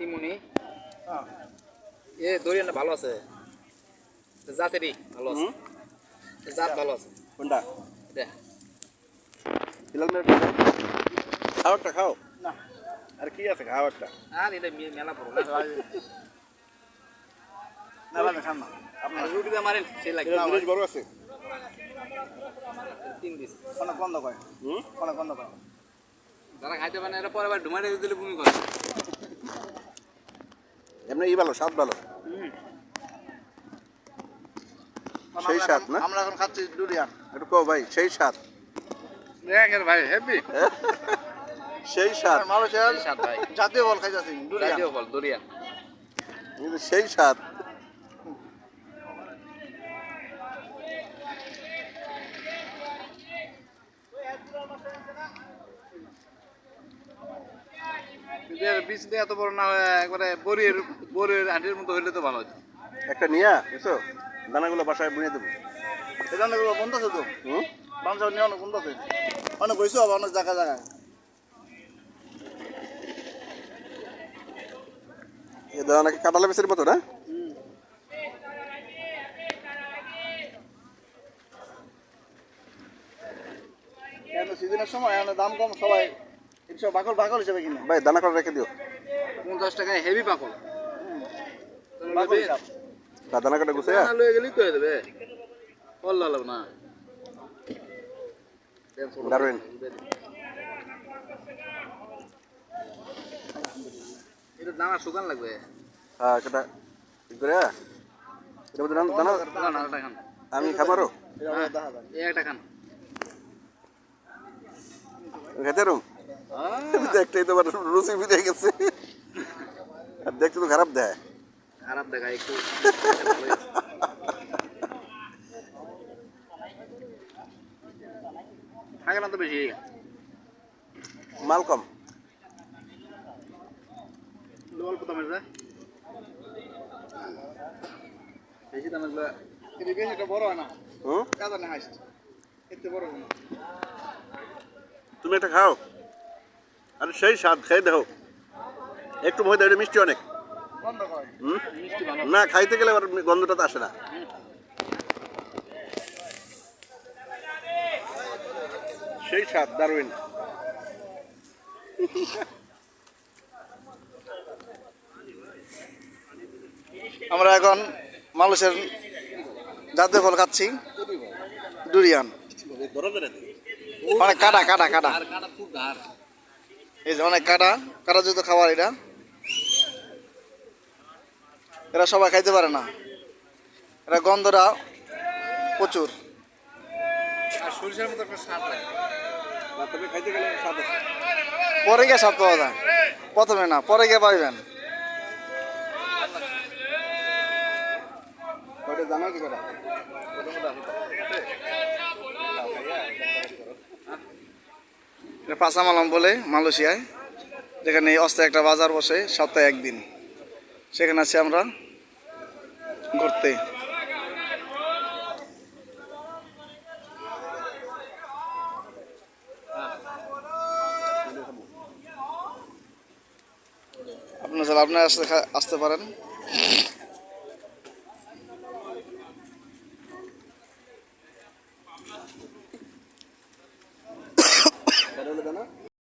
তিমুনি হ্যাঁ। এ দরিয়ানটা ভালো আছে। জাতেরই ভালো আছে। জাত ভালো আছে। কোনটা? হিলাল মেয়ের খাওয়ারটা খাও। না। আর কি আছে খাওয়ারটা আর এটা মে- মেলা বড় না না খান না। আপনার রুটিতে মারেন সেই লাগে এটা বড় আছে? তিন পিস। অনেক বন্ধ করে হুম? অনেক বন্ধ করে যারা খাইতে পারে না এরা পরে আবার ঢুমারে দিলে বমি করে। এমনি ই ভালো স্বাদ ভালো। সেই স্বাদ না? আমরা এখন খাচ্ছি ডুরিয়ান একটু কো ভাই সেই স্বাদ? দেখেন ভাই হেভি। সেই স্বাদ? মালয়েশিয়ার স্বাদ ভাই। জাতীয় বল খাইতেছি ডুরিয়ান জাতীয় ফল ডুরিয়ান কিন্তু সেই স্বাদ। বীজটা এত বড় না একবারে বড়ির বড়ির আটির মতো হইলে তো ভালো হতো। একটা নিয়া বুঝছ? দানাগুলো বাসায় বুনিয়ে দেবো। এটা অনেক বন্ধ আছে তো? হুম? বাংলা নিয়ে অনেক বন্ধ আছে। অনেক হয়েছে আবার অনেক জায়গা জায়গায়। এ কাটালে বেসের মতো না? সিজনের সময় দাম কম সবাই বাকল বাকল হিসেবে কিনে ভাই দানা করে রেখে দিও। পঞ্চাশ টাকায় হেভি পাকল বাকল হিসাব। দানা কাটা গুছে লয়ে গেলেই তো হয়ে যাবে ফল না। দারুণ এটা দানা শুকান লাগবে। হ্যাঁ কেটা কি করে মধ্যে দানা- দানা খান। আমি খাবারও এটা এই একটা খান। খেতে রুম দেখতেই তো রুচি ফিরে গেছে। আর দেখতে তো খারাপ দেয় খারাপ দেখা একটু। থাকে না তো বেশি। মাল কম অল্প দামের যা। বেশি দামের বেশি এটা বড় হয় না। হুম? কাজা না হাসছে এতে বড় হয় না। তুমি একটা খাও? আরে সেই স্বাদ খেয়ে দেখো। একটু মহিদা এটা মিষ্টি অনেক। না খাইতে গেলে আবার গন্ধটা তো আসে না। সেই স্বাদ দারুণ। আমরা এখন মালয়েশিয়ার জাতীয় ফল খাচ্ছি। ডুরিয়ান মানে কাটা কাটা কাটা। এই যে অনেক কাটা কাটা যুক্ত খাবার এটা। এরা সবাই খাইতে পারে না। এরা গন্ধটা প্রচুর। আর সরিষার মতো একটা স্বাদ লাগে। তবে খাইতে গেলে স্বাদ আছে। পরে গিয়ে স্বাদ পাওয়া যায়। প্রথমে না পরে গিয়ে পাইবেন। জানো কি করে? এটা পাসামালাম বলে মালয়েশিয়ায়, যেখানে অস্তে একটা বাজার বসে সপ্তাহে একদিন। সেখানে আছি আমরা ঘুরতে। আপনার স্যার আপনি আসতে আসতে পারেন।